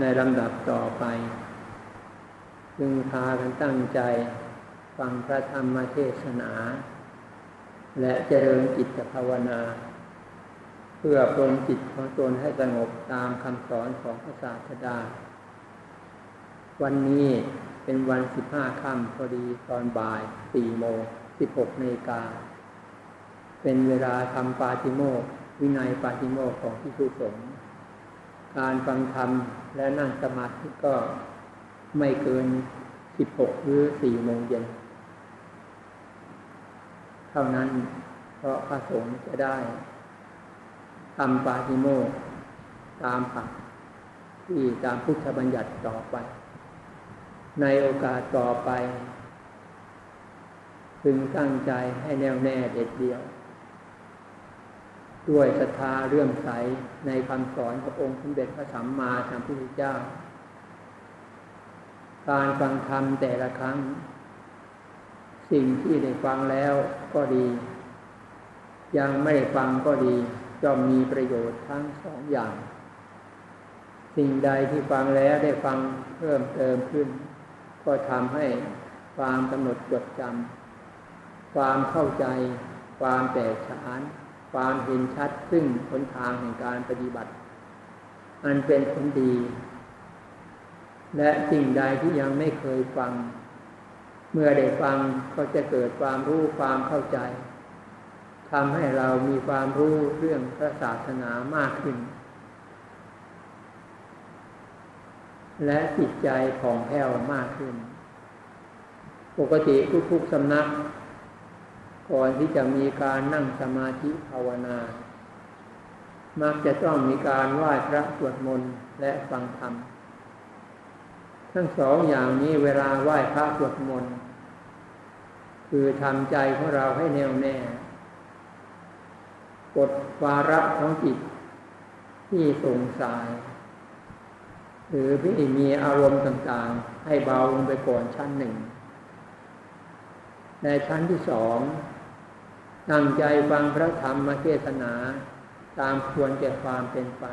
ในลำดับต่อไป จึงพากันตั้งใจฟังพระธรรมเทศนา และเจริญจิตภาวนา เพื่อปลงจิตของตนให้สงบตามคำสอนของพระศาสดา วันนี้เป็นวันสิบห้าค่ำพอดีตอนบ่ายสี่โมงสิบหกนาฬิกา เป็นเวลาทำปาติโมกวินัยปาติโมกของที่สุสงฆ์ การฟังธรรมและนั่งสมาธิก็ไม่เกินสิบหกหรือสี่โมงเย็น เท่านั้นเพราะพระสงฆ์จะได้ทำปาติโมกตามผักที่ตามพุทธบัญญัติต่อไป ในโอกาสต่อไป พึงตั้งใจให้แน่วแน่เด็ดเดียว ด้วยศรัทธาเรื่อมใสในคำสอนขององค์สมเด็จพระสัมมาสัมพุทธเจ้า การฟังธรรมแต่ละครั้ง สิ่งที่ได้ฟังแล้วก็ดี ยังไม่ได้ฟังก็ดีย่อมมีประโยชน์ทั้งสองอย่าง สิ่งใดที่ฟังแล้วได้ฟังเพิ่มเติมขึ้น ก็ทำให้ความกำหนดจดจำความเข้าใจ ความแตกฉาน ความเห็นชัดซึ่งหนทางแห่งการปฏิบัติ อันเป็นผลดี และสิ่งใดที่ยังไม่เคยฟัง เมื่อได้ฟังก็จะเกิดความรู้ความเข้าใจทำให้เรามีความรู้เรื่องพระศาสนามากขึ้น และจิตใจผ่องแผ้วมากขึ้น ปกติทุกๆสำนัก ก่อนที่จะมีการนั่งสมาธิภาวนา มักจะต้องมีการไหว้พระสวดมนต์และฟังธรรม ทั้งสองอย่างนี้เวลาไหว้พระสวดมนต์คือทำใจของเราให้แน่วแน่กดวาระของจิต ที่สงสาย หรือที่มีอารมณ์ต่างๆ ให้เบาลงไปก่อนชั้นหนึ่งในชั้นที่สอง ตั้งใจฟังพระธรรมเทศนาตามควรแก่ความเป็นไป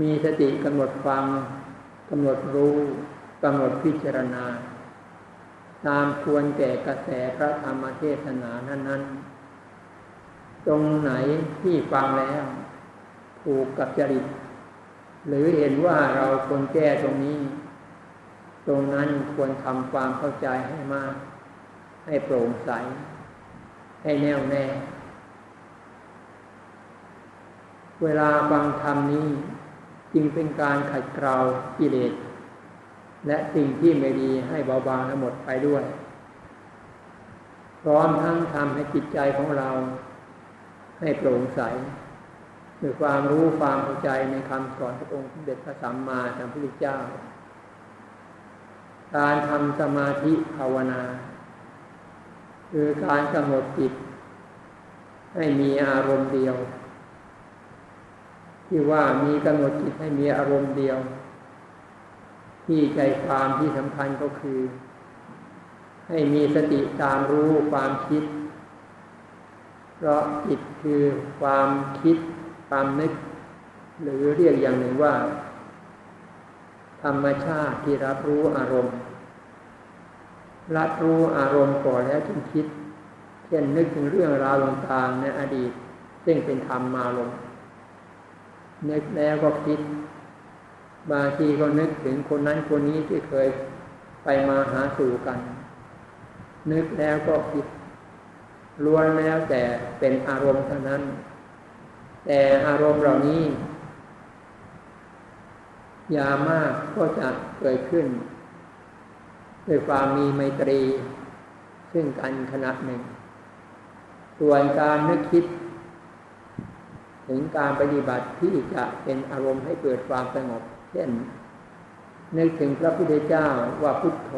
มีสติกำหนดฟังกำหนดรู้กำหนดพิจารณา ตามควรแก่กระแสพระธรรมเทศนานั้นๆ ตรงไหนที่ฟังแล้ว ถูกกับจริต หรือเห็นว่าเราควรแก้ตรงนี้ ตรงนั้นควรทำความเข้าใจให้มาก ให้โปร่งใส ให้แน่วแน่ เวลาฟังธรรมนี้จึงเป็นการขัดเกลากิเลสและสิ่งที่ไม่ดีให้เบาบางทั้งหมดไปด้วย พร้อมทั้งทำให้จิตใจของเรา ให้โปร่งใสด้วยความรู้ความเข้าใจในคำสอนพระองค์สมเด็จพระสัมมาสัมพุทธเจ้า การทำสมาธิภาวนา คือการกำหนดจิต ให้มีอารมณ์เดียว ที่ว่ามีกำหนดจิตให้มีอารมณ์เดียว ที่ใจความที่สำคัญก็คือ ให้มีสติตามรู้ความคิด เพราะจิตคือความคิดความนึก หรือเรียกอย่างหนึ่งว่า ธรรมชาติที่รับรู้อารมณ์ รับรู้อารมณ์ก่อนแล้วจึงคิด เช่นนึกถึงเรื่องราวต่างๆในอดีต ซึ่งเป็นธรรมมาลมนึกแล้วก็คิด บางทีก็นึกถึงคนนั้นคนนี้ที่เคยไปมาหาสู่กัน นึกแล้วก็คิดล้วนแล้วแต่เป็นอารมณ์เท่านั้น แต่อารมณ์เหล่านี้ ยามากก็จะเกิดขึ้น ด้วยความมีไมตรี ซึ่งกันขณะหนึ่ง ส่วนการนึกคิด ถึงการปฏิบัติที่จะเป็นอารมณ์ให้เกิดความสงบ เช่น นึกถึงพระพุทธเจ้าว่าพุทโธ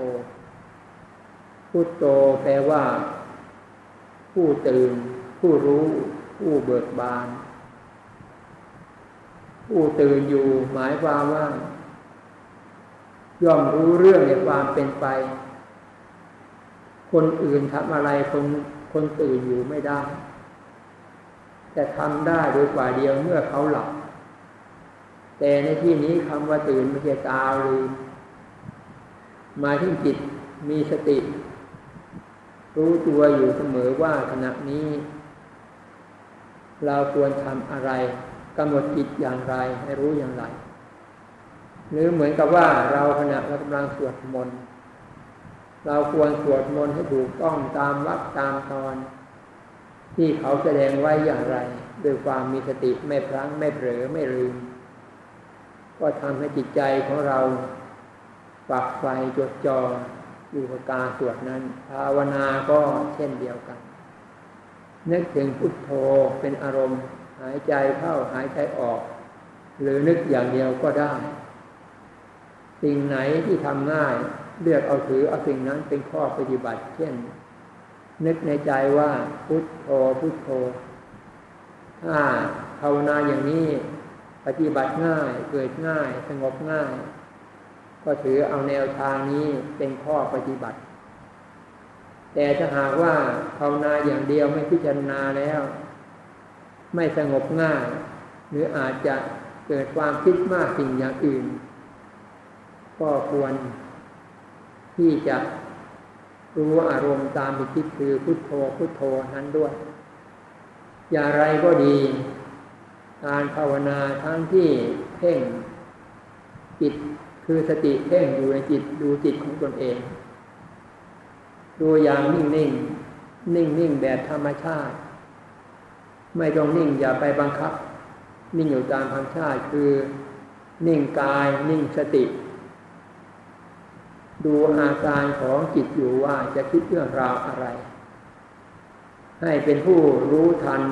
พุทโธแปลว่า ผู้ตื่น ผู้รู้ ผู้เบิกบาน ผู้ตื่นอยู่หมายความว่า ย่อมรู้เรื่องในความเป็นไป คนอื่นทำอะไรคนคนตื่นอยู่ไม่ได้ แต่ทำได้โดยกว่าเดียวเมื่อเขาหลับ แต่ในที่นี้คำว่าตื่นไม่ใช่ตาลืมมาที่จิตมีสติ รู้ตัวอยู่เสมอว่าขณะนี้ เราควรทำอะไรกำหนดจิตอย่างไรให้รู้อย่างไร หรือเหมือนกับว่าเราขณะเรากำลังสวดมนต์เราควรสวดมนต์ให้ถูกต้องตามวัดตามตอน ที่เขาแสดงไว้อย่างไรด้วยความมีสติไม่พลั้งไม่เผลอไม่ลืม ก็ทำให้จิตใจของเราปักไฟจดจอ่ออยู่กับการสวดนั้น ภาวนาก็เช่นเดียวกัน นึกถึงพุทโธเป็นอารมณ์ หายใจเข้าหายใจออก หรือนึกอย่างเดียวก็ได้ สิ่งไหนที่ทำง่าย เลือกเอาถือเอาสิ่งนั้นเป็นข้อปฏิบัติ เช่น นึกในใจว่าพุทโธพุทโธถ้าภาวนาอย่างนี้ปฏิบัติง่ายเกิดง่าย สงบง่าย ก็ถือเอาแนวทางนี้เป็นข้อปฏิบัติ แต่ถ้าหากว่าภาวนาอย่างเดียวไม่พิจารณาแล้ว ไม่สงบง่าย หรืออาจจะเกิดความคิดมากสิ่งอย่างอื่น ก็ควรที่จะรู้อารมณ์ตามที่คิดคือพุทโธพุทโธนั้นด้วย อย่างไรก็ดี การภาวนาทั้งที่เพ่งจิตคือสติเพ่งอยู่ในจิตดูจิตของตนเอง ดูอย่างนิ่งนิ่งนิ่งนิ่งแบบธรรมชาติ ไม่ต้องนิ่งอย่าไปบังคับ นิ่งอยู่ตามธรรมชาติคือ นิ่งกายนิ่งสติ ดูอาการของจิตอยู่ว่าจะคิดเรื่องราวอะไร ให้เป็นผู้รู้ทัน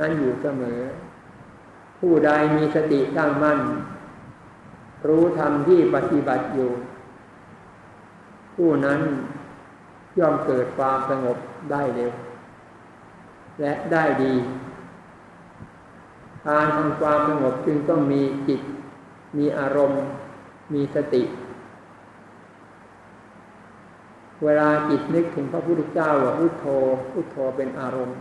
นั้นอยู่เสมอ ผู้ใดมีสติตั้งมั่น รู้ธรรมที่ปฏิบัติอยู่ ผู้นั้นย่อมเกิดความสงบได้เร็ว และได้ดี การทำความสงบจึงต้องมีจิต มีอารมณ์ มีสติ เวลาจิตนึกถึงพระพุทธเจ้าว่าพุทโธพุทโธเป็นอารมณ์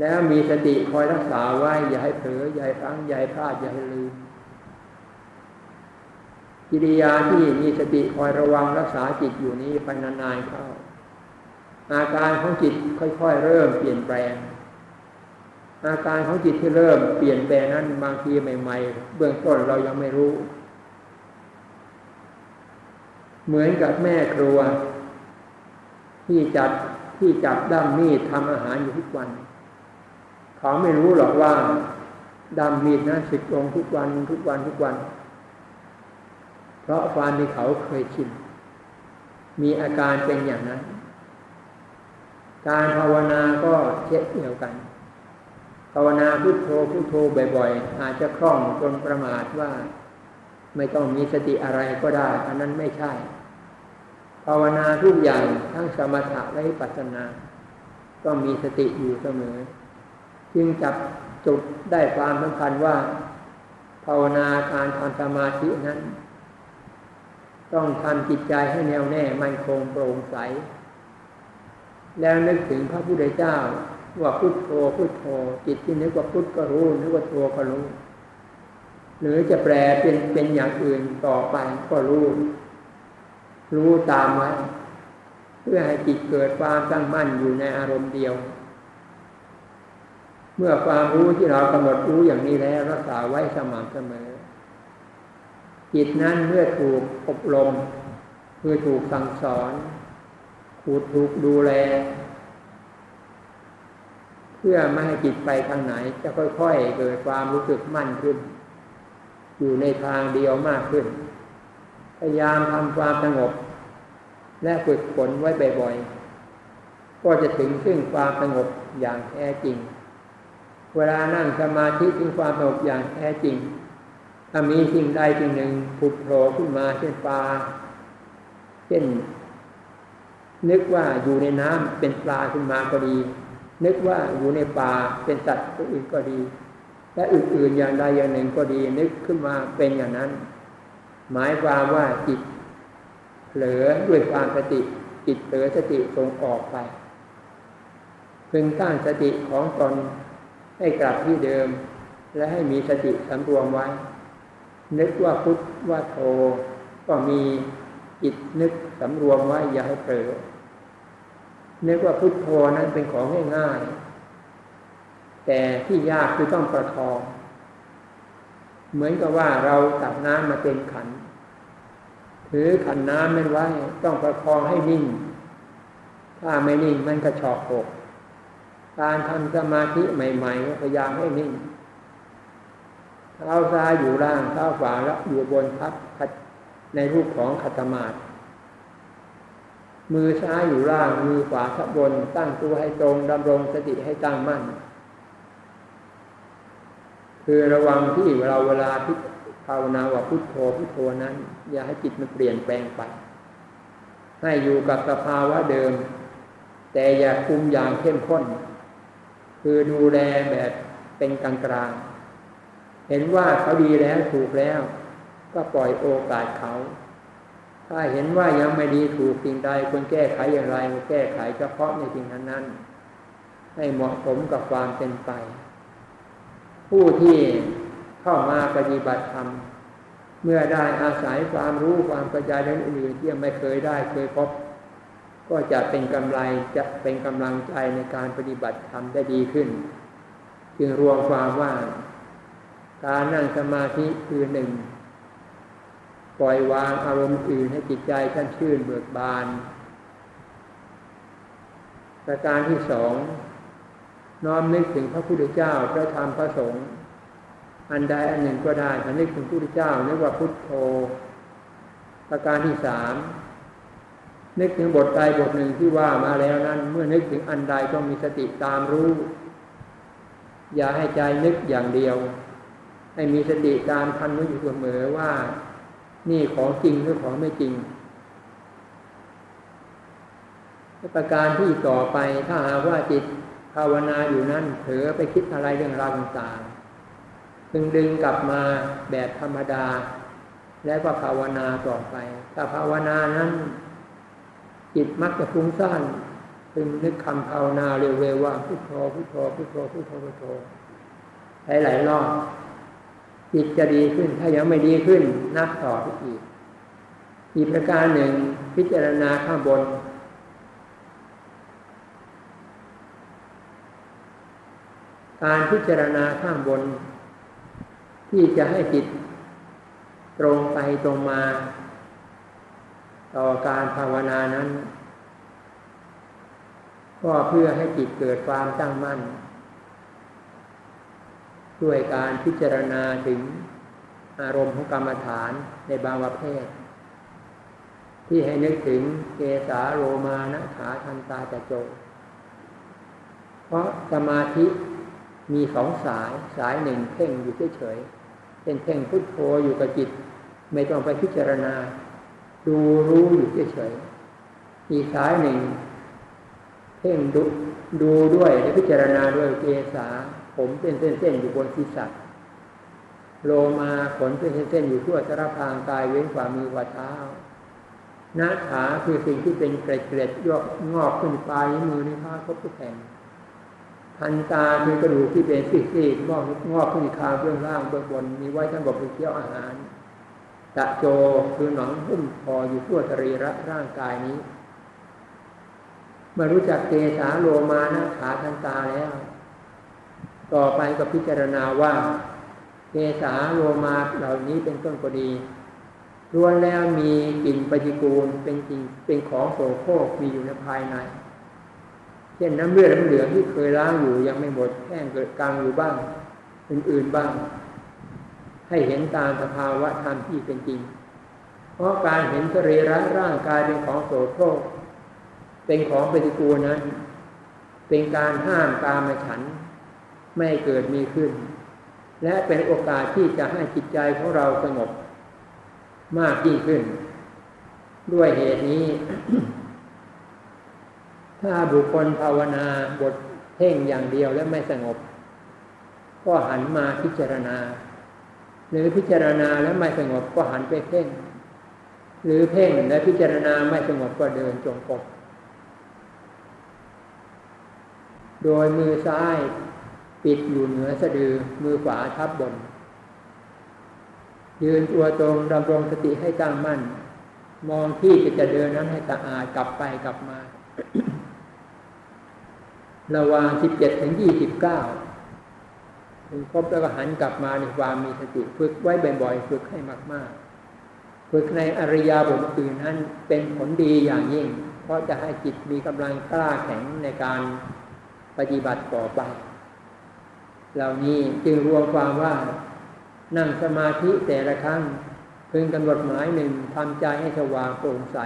แล้วมีสติคอยรักษาไว้อย่าให้เผลออย่าให้ฟังอย่าให้พลาดอย่าให้ลืมกิริยาที่มีสติคอยระวังรักษาจิตอยู่นี้ไปนานๆเข้า อาการของจิตค่อยๆ เริ่มเปลี่ยนแปลง อาการของจิตที่เริ่มเปลี่ยนแปลงนั้นบางทีใหม่ ๆ เบื้องต้นเรายังไม่รู้ เหมือนกับแม่ครัว ที่จัดที่จับด้ามมีดทำอาหารอยู่ทุกวัน เขาไม่รู้หรอกว่าด้ามมีดนั้นสึกลงทุกวันทุกวันทุกวัน เพราะฟานที่เขาเคยชินมีอาการเป็นอย่างนั้น การภาวนาก็เช่นเดียวกัน ภาวนาพุโทโธพุโทโธบ่อยๆ อาจจะคล่องจนประมาทว่า ไม่ต้องมีสติอะไรก็ได้ อันนั้นไม่ใช่ ภาวนาทุกอย่างทั้งสมถะและปัสนา ต้องมีสติอยู่เสมอ จึงจับจุดได้ความสำคัญว่า ภาวนาการทำสมาธินั้น ต้องทำจิตใจให้แน่วแน่มั่นคงโปร่งใส แล้วนึกถึงพระพุทธเจ้าว่าพุทโธพุทโธจิตที่นึกว่าพุทก็รู้นึกว่าโธก็รู้ หรือจะแปลเป็นเป็นอย่างอื่นต่อไปก็รู้ รู้ตามไว้ เพื่อให้จิตเกิดความตั้งมั่นอยู่ในอารมณ์เดียว เมื่อความรู้ที่เรากำหนดรู้อย่างนี้แล้วรักษาไว้สม่ำเสมอ จิตนั้นเมื่อถูกอบรมเมื่อถูกสั่งสอนถูกถูกดูแล เพื่อไม่ให้จิตไปทางไหน จะค่อยๆเกิดความรู้สึกมั่นขึ้น อยู่ในทางเดียวมากขึ้น พยายามทำความสงบ และฝึกฝนไว้บ่อยๆ ก็จะถึงซึ่งความสงบอย่างแท้จริง เวลานั่งสมาธิถึงความสงบอย่างแท้จริง ถ้ามีสิ่งใดสิ่งหนึ่งผุดโผล่ขึ้นมาเช่นปลา เช่น นึกว่าอยู่ในน้ำเป็นปลาขึ้นมาก็ดี นึกว่าอยู่ในป่าเป็นสัตว์ตัวอื่นก็ดี และอื่นๆอย่างใดอย่างหนึ่งก็ดี นึกขึ้นมาเป็นอย่างนั้น หมายความว่าจิตเผลอด้วยความสติ จิตเผลอสติส่งออกไปพึงตั้งสติของตนให้กลับที่เดิม และให้มีสติสำรวมไว้ นึกว่าพุทธว่าโทก็มีจิตนึกสำรวมไว้อย่าให้เผลอนึกว่าพุทโธนั้นเป็นของง่ายๆแต่ที่ยากคือต้องประคอง เหมือนกับว่าเราตักน้ำมาเต็มขัน ถือขันน้ำมันไว้ ต้องประคองให้นิ่ง ถ้าไม่นิ่งมันกระชอกอกการทำสมาธิใหม่ๆพยายามให้นิ่งเท้าซ้ายอยู่ล่างเท้าขวาแล้วอยู่บนพับในรูปของขัตมาดมือซ้ายอยู่ล่าง มือขวาทับบนตั้งตัวให้ตรงดำรงสติให้ตั้งมั่น คือระวังที่เราเวลาพิภาวนาว่าพุทโธพุทโธนั้น อย่าให้จิตมันเปลี่ยนแปลงไป ให้อยู่กับสภาวะเดิม แต่อย่าคุมอย่างเข้มข้น คือดูแลแบบเป็นกลางกลางเห็นว่าเขาดีแล้วถูกแล้ว ก็ปล่อยโอกาสเขา ถ้าเห็นว่ายังไม่ดีถูกสิ่งใดควรแก้ไขอย่างไรแก้ไขเฉพาะในสิ่งนั้นนั้นให้เหมาะสมกับความเป็นไป ผู้ที่เข้ามาปฏิบัติธรรมเมื่อได้อาศัยความรู้ความกระจายเรื่องอื่นที่ยังไม่เคยได้เคยพบ ก็จะเป็นกำไรจะเป็นกำลังใจในการปฏิบัติธรรมได้ดีขึ้น จึงรวมความว่า การนั่งสมาธิคือหนึ่งปล่อยวางอารมณ์อื่นให้จิตใจท่านชื่นเบิกบาน ประการที่สอง น้อมนึกถึงพระพุทธเจ้าพระธรรมพระสงฆ์อันใดอันหนึ่งก็ได้ถ้านึกถึงพระพุทธเจ้านึกว่าพุทโธประการที่สามนึกถึงบทใดบทหนึ่งที่ว่ามาแล้วนั้น เมื่อนึกถึงอันใดต้องมีสติตามรู้ อย่าให้ใจนึกอย่างเดียว ให้มีสติตามทันรู้อยู่เสมอว่า นี่ของจริงหรือของไม่จริงประการที่ต่อไปถ้าหากว่าจิต ภาวนาอยู่นั้นเผลอไปคิดอะไรเรื่องราวต่างๆจึงดึงกลับมาแบบธรรมดา แล้วก็ภาวนาต่อไป ถ้าภาวนานั้นจิตมักจะฟุ้งซ่านจึงนึกคำภาวนาเร็วๆว่าพุทโธพุทโธพุทโธพุทโธพุทโธหลายๆรอบจิตจะดีขึ้น ถ้ายังไม่ดีขึ้นนับต่อไปอีก อีกประการหนึ่งพิจารณาข้างบน การพิจารณาข้างบน ที่จะให้จิต ตรงไปตรงมา ต่อการภาวนานั้น ก็เพื่อให้จิตเกิดความตั้งมั่น ด้วยการพิจารณาถึงอารมณ์ของกรรมฐานในบางประเภท ที่ให้นึกถึงเกสาโรมานะขาทันตาจะโจเพราะสมาธิ มีสองสายสายหนึ่งเพ่งอยู่เฉยๆเป็นเพ่งพุทโธอยู่กับจิต ไม่ต้องไปพิจารณา ดูรู้อยู่เฉยๆอีกสายหนึ่ง เพ่งดูดูด้วยและพิจารณาด้วยเกสาผมเป็นเส้นๆอยู่บนศีรษะโลมาขนเป็นเส้นๆอยู่ทั่วสารพางกายเว้นฝ่ามือฝ่าเท้าหน้าขาคือสิ่งที่เป็นเกล็ดเกล็ดยอกงอกขึ้นปลายมือในผ้าครบทุกแห่ง พันตาคือกระดูกที่เป็นซีกๆงอกงอกขึ้นคาเบื้องล่างเบื้องบน มีไว้ทั้งบเป็นเคี้ยวอาหารตะโจคือหนองหุ้มพออยู่ทั่วสรีระร่างกายนี้เมื่อรู้จักเกสาโลมานะขาทันตาแล้ว ต่อไปก็พิจารณาว่าเกสาโลมาเหล่านี้เป็นต้นก็ดีล้วนแล้วมีกลิ่นปฏิกูลเป็นจริงเป็นของโสโครกมีอยู่ในภายใน เช่นน้ำเลือดน้ำเหลืองที่เคยล้างอยู่ยังไม่หมดแห้งเกิดกลางอยู่บ้าง อื่นๆบ้าง ให้เห็นตามสภาวะธรรมที่เป็นจริง เพราะการเห็นสรีระร่างกายเป็นของโสโครกเป็นของปฏิกูลนั้น เป็นการห้ามกามฉัน ไม่เกิดมีขึ้น และเป็นโอกาสที่จะให้จิตใจของเราสงบมากยิ่งขึ้น ด้วยเหตุนี้ ถ้าบุคคลภาวนาบทเพ่งอย่างเดียวและไม่สงบ ก็หันมาพิจารณา หรือพิจารณาแล้วไม่สงบก็หันไปเพ่ง หรือเพ่งและพิจารณาไม่สงบก็เดินจงกรมโดยมือซ้ายปิดอยู่เหนือสะดือมือขวาทับบน ยืนตัวตรงดำรงสติให้ตั้งมั่น มองที่จะจะเดินนั้นให้สะอาดกลับไปกลับมา ระหว่างสิบเจ็ดถึงยี่สิบเก้าถึงครบแล้วก็หันกลับมาในความมีสติฝึกไว้บ่อยๆฝึกให้มาก ๆ ฝึกในอริยาบทอื่นนั้นเป็นผลดีอย่างยิ่ง เพราะจะให้จิตมีกำลังกล้าแข็งในการปฏิบัติต่อไป เหล่านี้จึงรวมความว่านั่งสมาธิแต่ละครั้งพึงกำหนดหมายหนึ่งทำใจให้สว่างโปร่งใส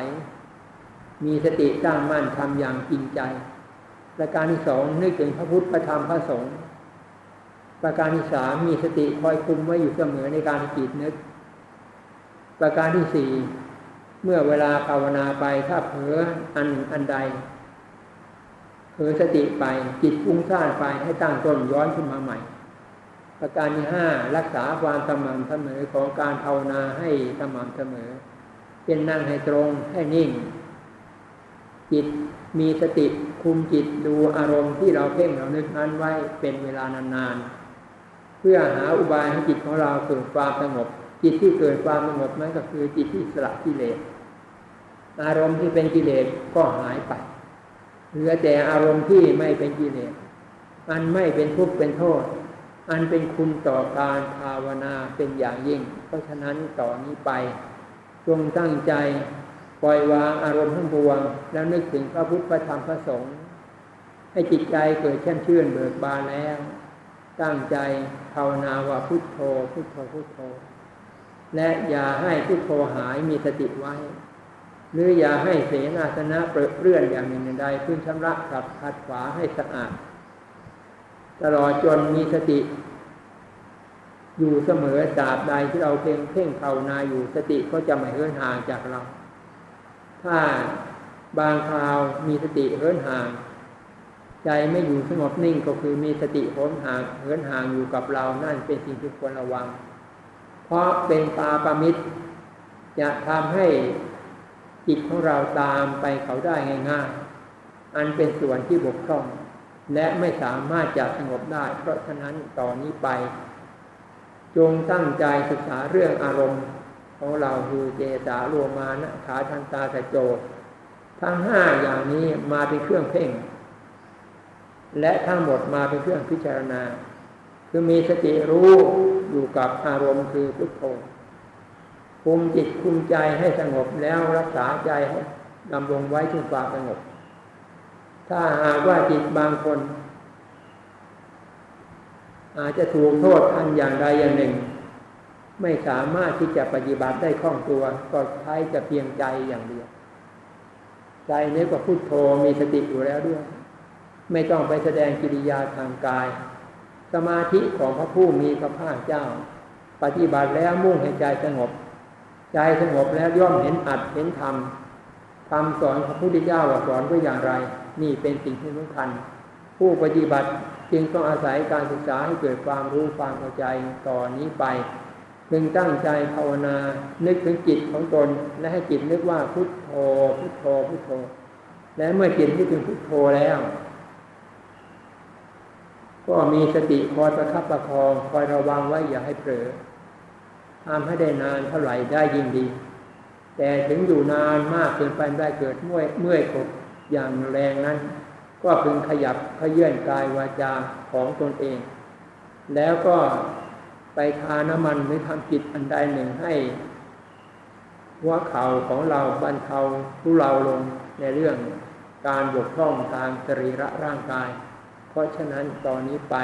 มีสติตั้งมั่นทำอย่างจริงใจ ประการที่สองนึกถึงพระพุทธพระธรรมพระสงฆ์ประการที่สามมีสติคอยคุมไว้อยู่เสมอในการจิตนึก ประการที่สี่เมื่อเวลาภาวนาไปถ้าเผลออันหนึ่งอันใดเผลอสติไปจิตฟุ้งซ่านไปให้ตั้งต้นย้อนขึ้นมาใหม่ ประการที่ห้ารักษาความสม่ำเสมอของการภาวนาให้สม่ำเสมอ เป็นนั่งให้ตรงให้นิ่ง จิตมีสติ คุมจิตดูอารมณ์ที่เราเพ่งเรานึกนั้นไว้เป็นเวลานานๆ เพื่อหาอุบายให้จิตของเราเกิดความสงบ จิตที่เกิดความสงบนั้นก็คือจิตที่สละกิเลส อารมณ์ที่เป็นกิเลสก็หายไปเหลือแต่อารมณ์ที่ไม่เป็นกิเลส อันไม่เป็นทุกข์เป็นโทษ อันเป็นคุณต่อการภาวนาเป็นอย่างยิ่ง เพราะฉะนั้นต่อนนี้ไปจงตั้งใจ ปล่อยวางอารมณ์ทั้งปวง แล้วนึกถึงพระพุทธพระธรรมพระสงฆ์ให้จิตใจเกิดแช่มชื่นเบิกบานแล้ว ตั้งใจภาวนาว่าพุทโธ พุทโธพุทโธ และอย่าให้พุทโธหายมีสติไว้ หรืออย่าให้เสนาสนะเปรอะเรื่อนอย่างหนึ่งใดพึ่งชำระขัดขัดขวาให้สะอาด ตลอดจนมีสติ อยู่เสมอตราบใดที่เราเพ่งเพ่งภาวนาอยู่สติก็จะไม่เหินห่างจากเรา ถ้าบางคราวมีสติเหินห่าง ใจไม่อยู่สงบนิ่งก็คือมีสติโหนห่างเหินห่างอยู่กับเรานั่นเป็นสิ่งที่ควรระวัง เพราะเป็นตาปมิตรจะทำให้จิตของเราตามไปเขาได้ง่ายๆ อันเป็นส่วนที่บกพร่อง และไม่สามารถจะสงบได้ เพราะฉะนั้นต่อนนี้ไป จงตั้งใจศึกษาเรื่องอารมณ์ ของเราคือเจสารวมานะขาทันตาสะโจทั้งห้าอย่างนี้มาเป็นเครื่องเพ่ง และทั้งหมดมาเป็นเครื่องพิจารณา คือมีสติรู้อยู่กับอารมณ์คือพุทโธคุมจิตคุมใจให้สงบแล้วรักษาใจให้ดำรงไว้ถึงความสงบ ถ้าหากว่าจิตบางคน อาจจะถูกโทษทันอย่างใดอย่างหนึ่ง ไม่สามารถที่จะปฏิบัติได้คล่องตัว ก็ใช้จะเพียงใจอย่างเดียว ใจนี้ก็พุโทโธมีสติอยู่แล้วด้วย ไม่ต้องไปแสดงกิริยาทางกาย สมาธิของพระผู้มีพระภาคเจ้า ปฏิบัติแล้วมุ่งให้ใจสงบ ใจสงบแล้วย่อมเห็นอัดเห็นธรรมคำสอนพระพุทธเจ้าว่าสอนไว้อย่างไร นี่เป็นสิ่งที่สำคัญ ผู้ปฏิบัติจึงต้องอาศัยการศึกษาให้เกิดความรู้ความเข้าใจต่อนนี้ไป พึงตั้งใจภาวนา นึกถึงจิตของตน และให้จิตนึกว่าพุทโธ พุทโธ พุทโธ และเมื่อจิตนึกถึงพุทโธแล้ว ก็มีสติคอยประคับประคอง คอยระวังไว้อย่าให้เผลอทำให้ได้นานเท่าไหร่ได้ยิ่งดี แต่ถึงอยู่นานมากเกินไปได้เกิดเมื่อยเมื่อยกดอย่างแรงนั้น ก็พึงขยับขยื่นกายวาจาของตนเอง แล้วก็ ไปทาน้ำมันหรือทำจิตอันใดหนึ่งให้หัวเข่าของเราบรรเทาทุเราลงในเรื่องการบกพร่องทางสรีระร่างกาย เพราะฉะนั้นตอนนี้ไป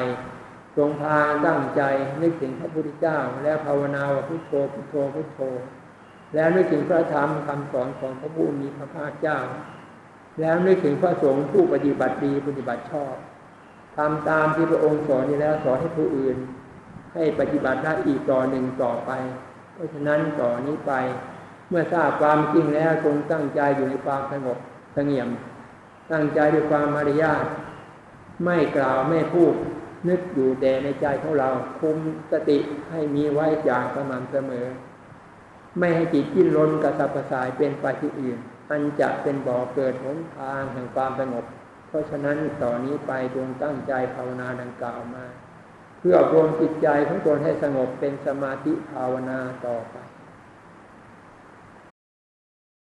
จงพาตั้งใจนึกถึงพระพุทธเจ้า แล้วภาวนาว่าพุทโธพุทโธพุทโธ แล้วนึกถึงพระธรรมคำสอนของพระผู้มีพระภาคเจ้า แล้วนึกถึงพระสงฆ์ผู้ปฏิบัติดีปฏิบัติชอบทำตามที่พระองค์สอนนี้แล้วสอนให้ผู้อื่น ให้ปฏิบัติได้อีกต่อหนึ่งต่อไป เพราะฉะนั้นต่อนนี้ไป เมื่อทราบความจริงแล้วจงตั้งใจอยู่ในความสงบสงเงียม ตั้งใจด้วยความมารยาทไม่กล่าวไม่พูดนึกอยู่แต่ในใจของเราคุมสติให้มีไว้อย่างสม่ำเสมอ ไม่ให้จิตจิ้นรนกระสับกระส่ายเป็นไปที่อื่นอันจะเป็นบ่อเกิดหนทางแห่งความสงบ เพราะฉะนั้นต่อนนี้ไปจงตั้งใจภาวนาดังกล่าวมา เพื่อรวมจิตใจของตนให้สงบเป็นสมาธิภาวนาต่อไป